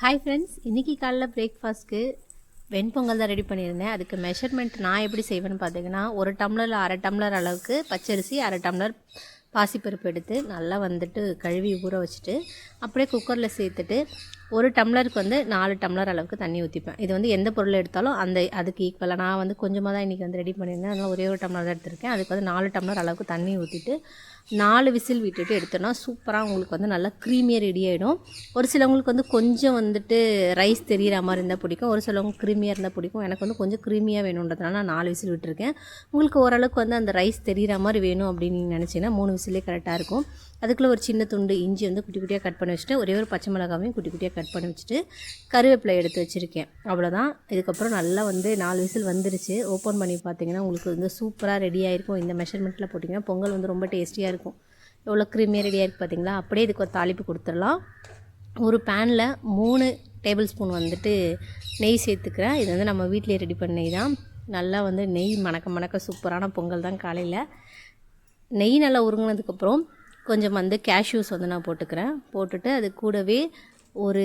Hi friends இன்றைக்கி காலைல பிரேக்ஃபாஸ்ட்க்கு வெண்பொங்கல் தான் ரெடி பண்ணியிருந்தேன். அதுக்கு மெஷர்மெண்ட் நான் எப்படி செய்வேன்னு பார்த்தீங்கன்னா ஒரு டம்ளரில் அரை டம்ளர் அளவுக்கு பச்சரிசி அரை டம்ளர் பாசிப்பருப்பு எடுத்து நல்லா வந்துட்டு கழுவி ஊற வச்சுட்டு அப்படியே குக்கரில் சேர்த்துட்டு ஒரு டம்ளருக்கு வந்து நாலு டம்ளர் அளவுக்கு தண்ணி ஊற்றிப்பேன் இது வந்து எந்த பொருள் எடுத்தாலும் அந்த அதுக்கு ஈக்குவலாக நான் வந்து கொஞ்சமாக தான் இன்றைக்கி வந்து ரெடி பண்ணியிருந்தேன். அதனால் ஒரே ஒரு டம்ளர் தான் எடுத்திருக்கேன். அதுக்கு வந்து நாலு டம்ளர் அளவுக்கு தண்ணி ஊற்றிட்டு நாலு விசில் விட்டுட்டு எடுத்தோன்னா சூப்பராக உங்களுக்கு வந்து நல்லா க்ரீமியாக ரெடி ஆகிடும் ஒரு சிலவங்களுக்கு வந்து கொஞ்சம் வந்துட்டு ரைஸ் தெரிகிற மாதிரி இருந்தால் பிடிக்கும். ஒரு சிலவங்க க்ரீமியாக இருந்தால் பிடிக்கும். எனக்கு வந்து கொஞ்சம் க்ரீமியாக வேணுன்றதுனால நான் நாலு விசில் விட்டுருக்கேன். உங்களுக்கு ஓரளவுக்கு வந்து அந்த ரைஸ் தெரிகிற மாதிரி வேணும் அப்படின்னு நீங்கள் நினச்சிங்கன்னா மூணு விசிலே கரெக்டாக இருக்கும். அதுக்குள்ளே ஒரு சின்ன துண்டு இஞ்சி வந்து குட்டி குட்டியாக கட் பண்ணி வச்சுட்டு ஒரே ஒரு பச்சை மிளகாவையும் குட்டி குட்டியாக கட் பண்ணி வச்சுட்டு கருவேப்பிலை எடுத்து வச்சுருக்கேன். அவ்வளோதான் இதுக்கப்புறம் நல்லா வந்து நாலு விசில் வந்துருச்சு. ஓப்பன் பண்ணி பார்த்தீங்கன்னா உங்களுக்கு வந்து சூப்பராக ரெடி ஆகிருக்கும் இந்த மெஷர்மெண்ட்டில் போட்டிங்கன்னா பொங்கல் வந்து ரொம்ப டேஸ்டியாக இருக்கும். எவ்வளோ க்ரீமியாக ரெடியாக இருக்குது பார்த்தீங்களா? அப்படியே இதுக்கு ஒரு தாளிப்பு கொடுத்துடலாம். ஒரு பேனில் மூணு டேபிள் ஸ்பூன் வந்துட்டு நெய் சேர்த்துக்கிறேன். இது வந்து நம்ம வீட்டிலே ரெடி பண்ண நெய் தான். நல்லா வந்து நெய் மணக்க மணக்க சூப்பரான பொங்கல் தான் காலையில். நெய் நல்லா உருங்கினதுக்கப்புறம் கொஞ்சம் வந்து கேஷ்யூஸ் வந்து நான் போட்டுக்கிறேன். போட்டுட்டு அது கூடவே ஒரு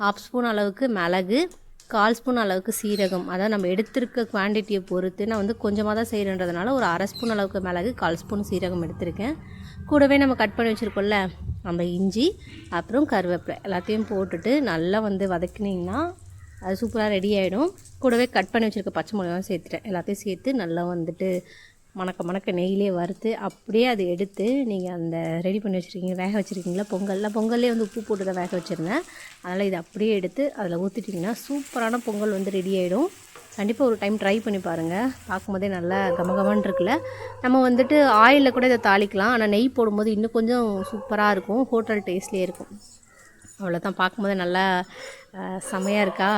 ஹாஃப் ஸ்பூன் அளவுக்கு மிளகு கால் ஸ்பூன் அளவுக்கு சீரகம். அதாவது நம்ம எடுத்திருக்க குவான்டிட்டியை பொறுத்து நான் வந்து கொஞ்சமாக தான் செய்கிறேன்றதுனால ஒரு அரை ஸ்பூன் அளவுக்கு மிளகு கால் ஸ்பூன் சீரகம் எடுத்திருக்கேன். கூடவே நம்ம கட் பண்ணி வச்சுருக்கோம்ல நம்ம இஞ்சி அப்புறம் கருவேப்பிலை எல்லாத்தையும் போட்டுட்டு நல்லா வந்து வதக்கினீங்கன்னா அது சூப்பராக ரெடி ஆகிடும் கூடவே கட் பண்ணி வச்சுருக்க பச்சை மிளகாவும் சேர்த்துட்டேன். எல்லாத்தையும் சேர்த்து நல்லா வந்துட்டு மணக்க மணக்க நெய்யிலே வறுத்து அப்படியே அதை எடுத்து நீங்கள் அந்த ரெடி பண்ணி வச்சுருக்கீங்க வேக வச்சுருக்கீங்களா? பொங்கலில் பொங்கல்லே வந்து உப்பு போட்டு தான் வேக வச்சுருந்தேன். அதனால் இதை அப்படியே எடுத்து அதில் ஊற்றிட்டிங்கன்னா சூப்பரான பொங்கல் வந்து ரெடி ஆகிடும் கண்டிப்பாக ஒரு டைம் ட்ரை பண்ணி பாருங்கள் பார்க்கும்போதே நல்லா கமகமான் இருக்குல்ல. நம்ம வந்துட்டு ஆயிலில் கூட இதை தாளிக்கலாம். ஆனால் நெய் போடும்போது இன்னும் கொஞ்சம் சூப்பராக இருக்கும். ஹோட்டல் டேஸ்ட்லேயே இருக்கும். அவ்வளோதான் பார்க்கும்போதே நல்லா செமையாக இருக்கா?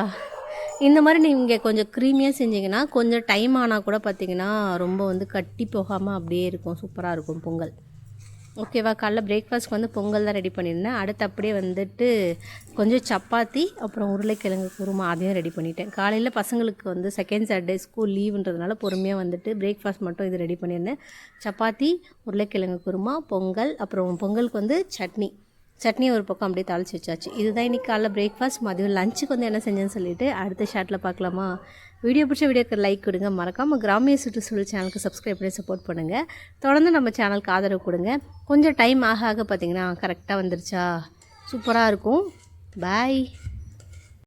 இந்த மாதிரி நீங்கள் கொஞ்சம் க்ரீமியாக செஞ்சிங்கன்னா கொஞ்சம் டைம் ஆனால் கூட பார்த்தீங்கன்னா ரொம்ப வந்து கட்டி போகாமல் அப்படியே இருக்கும். சூப்பராக இருக்கும் பொங்கல். ஓகேவா காலைல பிரேக்ஃபாஸ்ட்க்கு வந்து பொங்கல் தான் ரெடி பண்ணியிருந்தேன் அடுத்து அப்படியே வந்துட்டு கொஞ்சம் சப்பாத்தி அப்புறம் உருளைக்கிழங்கு குருமா அதையும் ரெடி பண்ணிட்டேன். காலையில் பசங்களுக்கு வந்து செகண்ட் சாட்டர்டே ஸ்கூல் லீவுன்றதுனால பொறுமையாக வந்துட்டு பிரேக்ஃபாஸ்ட் மட்டும் இது ரெடி பண்ணியிருந்தேன் சப்பாத்தி உருளைக்கிழங்கு குருமா பொங்கல் அப்புறம் பொங்கலுக்கு வந்து சட்னி. சட்னி ஒரு பக்கம் அப்படியே தாளிச்சு வச்சாச்சு. இதுதான் இன்றைக்கி காலைல பிரேக்ஃபாஸ்ட் மதியம் லஞ்சுக்கு வந்து என்ன செஞ்சேன்னு சொல்லிட்டு அடுத்த ஷார்ட்டில் பார்க்கலாமா? வீடியோ பிடிச்ச வீடியோக்கு லைக் கொடுங்க. மறக்காமல் கிராமிய சுற்றுச்சூழல் சேனலுக்கு சப்ஸ்கிரைப் பண்ணி சப்போர்ட் பண்ணுங்கள் தொடர்ந்து நம்ம சேனலுக்கு ஆதரவு கொடுங்க. கொஞ்சம் டைம் ஆக ஆக பார்த்தீங்கன்னா கரெக்டாக வந்துருச்சா? சூப்பராக இருக்கும். பாய்